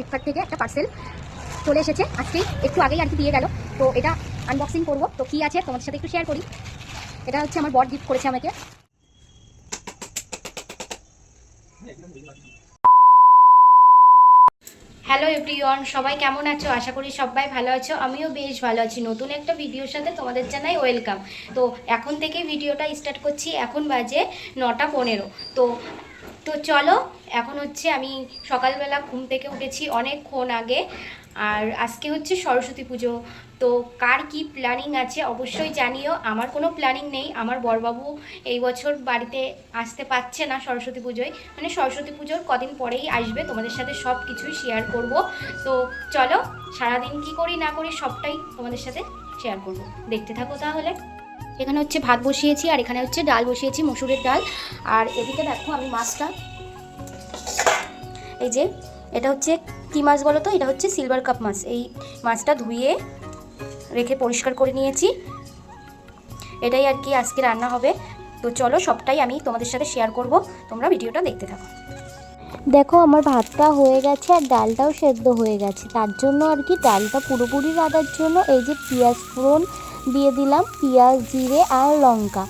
Flipkart থেকে একটা parcel চলে এসেছে। আজকেই একটু আগেই আর কি দিয়ে গেল। তো এটা আনবক্সিং করব। তো কী আছে তোমাদের সাথে একটু শেয়ার করি। এটা হচ্ছে আমার বর গিফট করেছে আমাকে। হ্যালো এভরিওয়ান সবাই কেমন আছো? আশা করি সবাই ভালো আছো। আমিও বেশ ভালো আছি। নতুন একটা ভিডিওর সাথে তোমাদের জানাই ওয়েলকাম তো এখন থেকে ভিডিওটা স্টার্ট করছি। এখন বাজে নটা পনেরো। তো তো চলো, এখন হচ্ছে আমি সকালবেলা ঘুম থেকে উঠেছি অনেকক্ষণ আগে। আর আজকে হচ্ছে সরস্বতী পুজো। তো কার কি প্ল্যানিং আছে অবশ্যই জানিও। আমার কোনো প্ল্যানিং নেই। আমার বরবাবু এই বছর বাড়িতে আসতে পারছে না সরস্বতী পুজোয়। মানে সরস্বতী পুজোর কদিন পরেই আসবে। তোমাদের সাথে সব কিছুই শেয়ার করব। তো চলো, সারাদিন কি করি না করি সবটাই তোমাদের সাথে শেয়ার করব। দেখতে থাকো তাহলে। এখানে হচ্ছে ভাত বসিয়েছি আর এখানে হচ্ছে ডাল বসিয়েছি, মসুরের ডাল। আর এদিকে দেখো আমি মাছটা। এই যে, এটা হচ্ছে কী মাছ বলো তো? এটা হচ্ছে সিলভার কাপ মাছ। এই মাছটা ধুয়ে রেখে পরিষ্কার করে নিয়েছি। এটাই আর কি আজকে রান্না হবে। তো চলো, সবটাই আমি তোমাদের সাথে শেয়ার করব। তোমরা ভিডিওটা দেখতে থাকো। দেখো, আমার ভাতটা হয়ে গেছে আর ডালটাও সেদ্ধ হয়ে গেছে। তার জন্য আর কি ডালটা পুরোপুরি রাঁধার জন্য এই যে পেঁয়াজ ফোড়ন দিয়ে দিলাম পেঁয়াজ, জিরে আর লঙ্কা,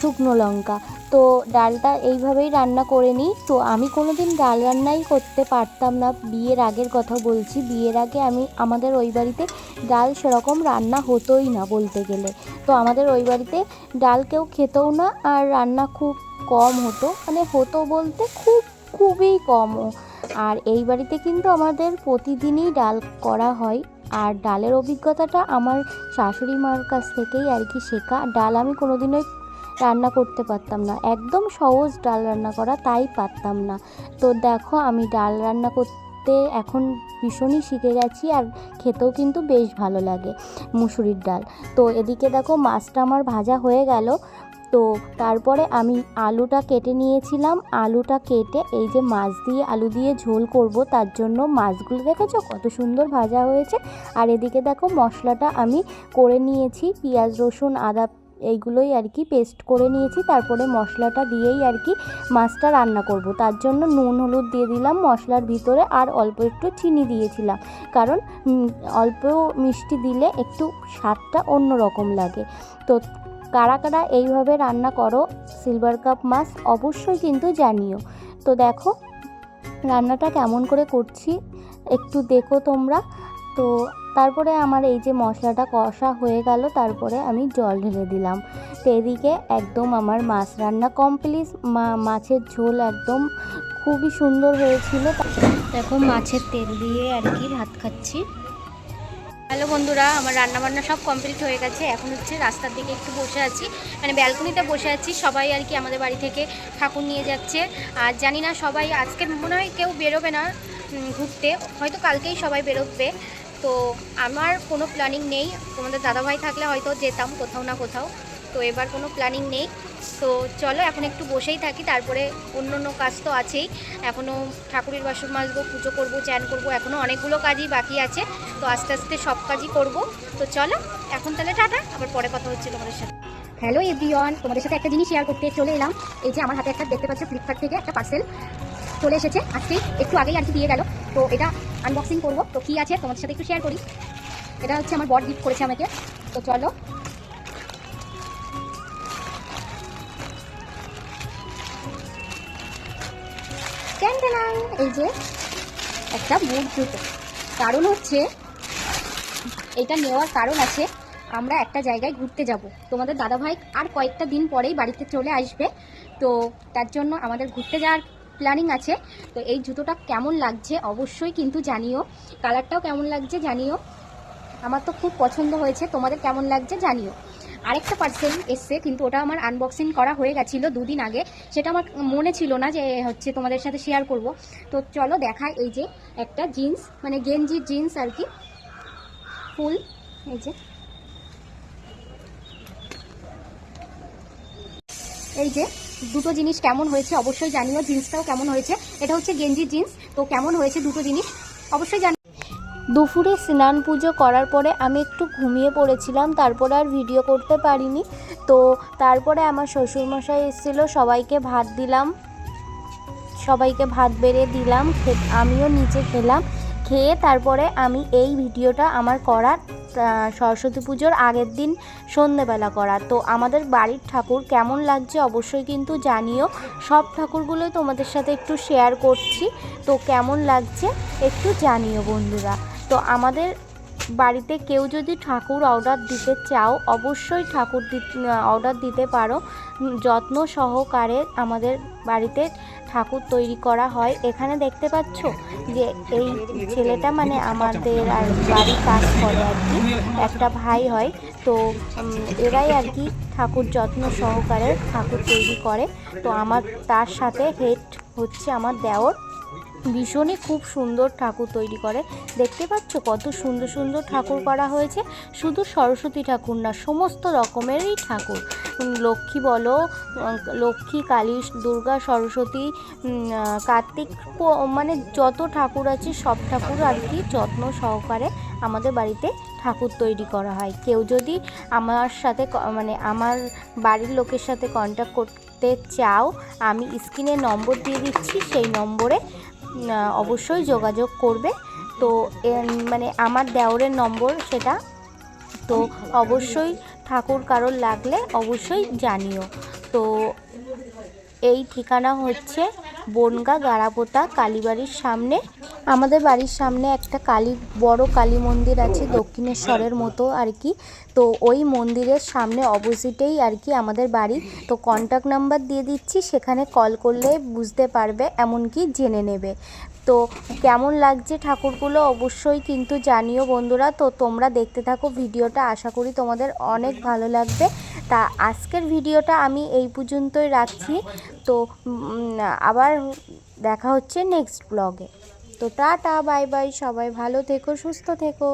শুকনো লঙ্কা। তো ডালটা এইভাবেই রান্না করে নিই। তো আমি কোনো দিন ডাল রান্নাই করতে পারতাম না। বিয়ের আগের কথা বলছি। বিয়ের আগে আমি, আমাদের ওই বাড়িতে ডাল সেরকম রান্না হতোই না বলতে গেলে। তো আমাদের ওই বাড়িতে ডাল কেউ খেতেও না আর রান্না খুব কম হতো। মানে হতো বলতে খুব, খুবই কম আর এই বাড়িতে কিন্তু আমাদের প্রতিদিনই ডাল করা হয়। আর ডালের অভিজ্ঞতাটা আমার শাশুড়ি মার কাছ থেকেই আর কি শেখা। ডাল আমি কোনোদিনই রান্না করতে পারতাম না। একদম সহজ ডাল রান্না করা, তাই পারতাম না। তো দেখো, আমি ডাল রান্না করতে এখন ভীষণই শিখে গেছি আর খেতেও কিন্তু বেশ ভালো লাগে মুসুরির ডাল। তো এদিকে দেখো, মাছটা আমার ভাজা হয়ে গেল। তো তারপরে আমি আলুটা কেটে নিয়েছিলাম। আলুটা কেটে এই যে মাছ দিয়ে আলু দিয়ে ঝোল করব, তার জন্য মাছগুলো দেখেছ কত সুন্দর ভাজা হয়েছে। আর এদিকে দেখো মশলাটা আমি করে নিয়েছি, পেঁয়াজ, রসুন, আদা, এইগুলোই আর কি পেস্ট করে নিয়েছি। তারপরে মশলাটা দিয়েই আর কি মাছটা রান্না করব। তার জন্য নুন, হলুদ দিয়ে দিলাম মশলার ভিতরে আর অল্প একটু চিনি দিয়েছিলাম। কারণ অল্প মিষ্টি দিলে একটু স্বাদটা অন্য রকম লাগে। তো কারা কারা এইভাবে রান্না করো সিলভার কাপ মাছ অবশ্যই কিন্তু জানিও। তো দেখো, রান্নাটা কেমন করে করছি, একটু দেখো তোমরা। তো তারপরে আমার এই যে মশলাটা কষা হয়ে গেল, তারপরে আমি জল ঢেলে দিলাম। তো এদিকে একদম আমার মাছ রান্না কমপ্লিট মাছের ঝোল একদম খুবই সুন্দর হয়েছিল। দেখো, মাছের তেল দিয়ে আর কি ভাত খাচ্ছি। হ্যালো বন্ধুরা, আমার রান্না বান্না সব কমপ্লিট হয়ে গেছে। এখন হচ্ছে রাস্তার দিকে একটু বসে আছি। মানে ব্যালকনিতে বসে আছি। সবাই আর কি আমাদের বাড়ি থেকে ঠাকুর নিয়ে যাচ্ছে। আর জানি না সবাই, আজকে মনে হয় কেউ বেরোবে না ঘুরতে। হয়তো কালকেই সবাই বেরোবে। তো আমার কোনো প্ল্যানিং নেই। তোমাদের দাদাভাই থাকলে হয়তো যেতাম কোথাও না কোথাও। তো এবার কোনো প্ল্যানিং নেই। তো চলো এখন একটু বসেই থাকি, তারপরে অন্য অন্য কাজ তো আছেই। এখনও ঠাকুরের বাসন মাজবো, পুজো করব, চ্যান করব এখনও অনেকগুলো কাজই বাকি আছে। তো আস্তে আস্তে সব কাজই করব। তো চলো, এখন তাহলে টাটা, আবার পরে কথা হচ্ছে তোমাদের সাথে। হ্যালো এভরিওয়ান তোমাদের সাথে একটা জিনিস শেয়ার করতে চলে এলাম। এই যে আমার হাতে একটা দেখতে পাচ্ছ ফ্লিপকার্ট থেকে একটা পার্সেল চলে এসেছে। আজকেই একটু আগেই আর কি দিয়ে গেল। তো এটা আনবক্সিং করব। তো কী আছে তোমাদের সাথে একটু শেয়ার করি। এটা হচ্ছে আমার বড গিফট করেছে আমাকে। তো চলো ট্যান ট্যানাং, এই যে একটা বুট জুতো কারণ হচ্ছে এটা নেওয়ার কারণ আছে আমরা একটা জায়গায় ঘুরতে যাব। তোমাদের দাদাভাই আর কয়েকটা দিন পরেই বাড়িতে চলে আসবে। তো তার জন্য আমাদের ঘুরতে যাওয়ার প্ল্যানিং আছে। তো এই জুতোটা কেমন লাগছে অবশ্যই কিন্তু জানিও। কালারটাও কেমন লাগছে জানিও। আমার তো খুব পছন্দ হয়েছে। তোমাদের কেমন লাগছে জানিও। আরেকটা পার্সেল এসছে, কিন্তু ওটা আমার আনবক্সিং করা হয়ে গেছিল দুদিন আগে। সেটা আমার মনে ছিল না যে হচ্ছে তোমাদের সাথে শেয়ার করব। তো চলো দেখাই এই যে একটা জিন্স মানে গেঞ্জি জিন্স আর কি। ফুল, এই যে। এই যে দুটো জিনিস কেমন হয়েছে অবশ্যই জানিও, জিন্সটাও কেমন হয়েছে। এটা হচ্ছে গেঞ্জি জিন্স তো কেমন হয়েছে দুটো জিনিস? অবশ্যই জানি দুপুরে স্নান পুজো করার পরে আমি একটু ঘুমিয়ে পড়েছিলাম, তারপরে আর ভিডিও করতে পারিনি। তো তারপরে আমার শ্বশুরমশাই এসেছিল, সবাইকে ভাত দিলাম। সবাইকে ভাত বেড়ে দিলাম আমিও নিচে খেলাম। খেয়ে তারপরে আমি এই ভিডিওটা আমার করার সরস্বতী পুজোর আগের দিন সন্ধেবেলা করা তো আমাদের বাড়ির ঠাকুর কেমন লাগছে অবশ্যই কিন্তু জানিও। সব ঠাকুরগুলোই তোমাদের সাথে একটু শেয়ার করছি। তো কেমন লাগছে একটু জানিও বন্ধুরা। তো আমাদের বাড়িতে কেউ যদি ঠাকুর অর্ডার দিতে চাও, অবশ্যই ঠাকুর অর্ডার দিতে পারো। যত্ন সহকারে আমাদের বাড়িতে ঠাকুর তৈরি করা হয়। এখানে দেখতে পাচ্ছ যে এই ছেলেটা মানে আমাদের আর বাড়ি কাজ করে আর কি, একটা ভাই হয়। তো এরাই আর কি ঠাকুর যত্ন সহকারে ঠাকুর তৈরি করে। তো আমার, তার সাথে হেড হচ্ছে আমার দেওর। ভীষণই খুব সুন্দর ঠাকুর তৈরি করে। দেখতে পাচ্ছ কত সুন্দর সুন্দর ঠাকুর করা হয়েছে। শুধু সরস্বতী ঠাকুর না, সমস্ত রকমেরই ঠাকুর। লক্ষ্মী বলো লক্ষ্মী, কালী, দুর্গা, সরস্বতী কার্তিক মানে যত ঠাকুর আছে সব ঠাকুর আর কি যত্ন সহকারে আমাদের বাড়িতে ঠাকুর তৈরি করা হয়। কেউ যদি আমার সাথে মানে আমার বাড়ির লোকের সাথে কন্ট্যাক্ট করতে চাও আমি স্ক্রিনে নম্বর দিয়ে দিচ্ছি সেই নম্বরে অবশ্যই যোগাযোগ করবে। তো মানে আমার দেওরের নম্বর সেটা। তো অবশ্যই ঠাকুর কারোর লাগলে অবশ্যই জানিও। তো এই ঠিকানা হচ্ছে বনগা গাড়াপোতা কালীবাড়ির সামনে। আমাদের বাড়ির সামনে একটা কালী, বড় কালী মন্দির আছে দক্ষিণেশ্বরের মতো আর কি। তো ওই মন্দিরের সামনে অপোজিটেই আর কি আমাদের বাড়ি। তো কন্ট্যাক্ট নাম্বার দিয়ে দিচ্ছি, সেখানে কল করলে বুঝতে পারবে, এমনকি জেনে নেবে। তো কেমন লাগছে ঠাকুরগুলো অবশ্যই কিন্তু জানিও বন্ধুরা। তো তোমরা দেখতে থাকো ভিডিওটা, আশা করি তোমাদের অনেক ভালো লাগবে। তা আজকের ভিডিওটা আমি এই পর্যন্তই রাখছি। তো আবার দেখা হচ্ছে নেক্সট ব্লগে। তো টাটা, বাই বাই, সবাই ভালো থেকো, সুস্থ থেকো।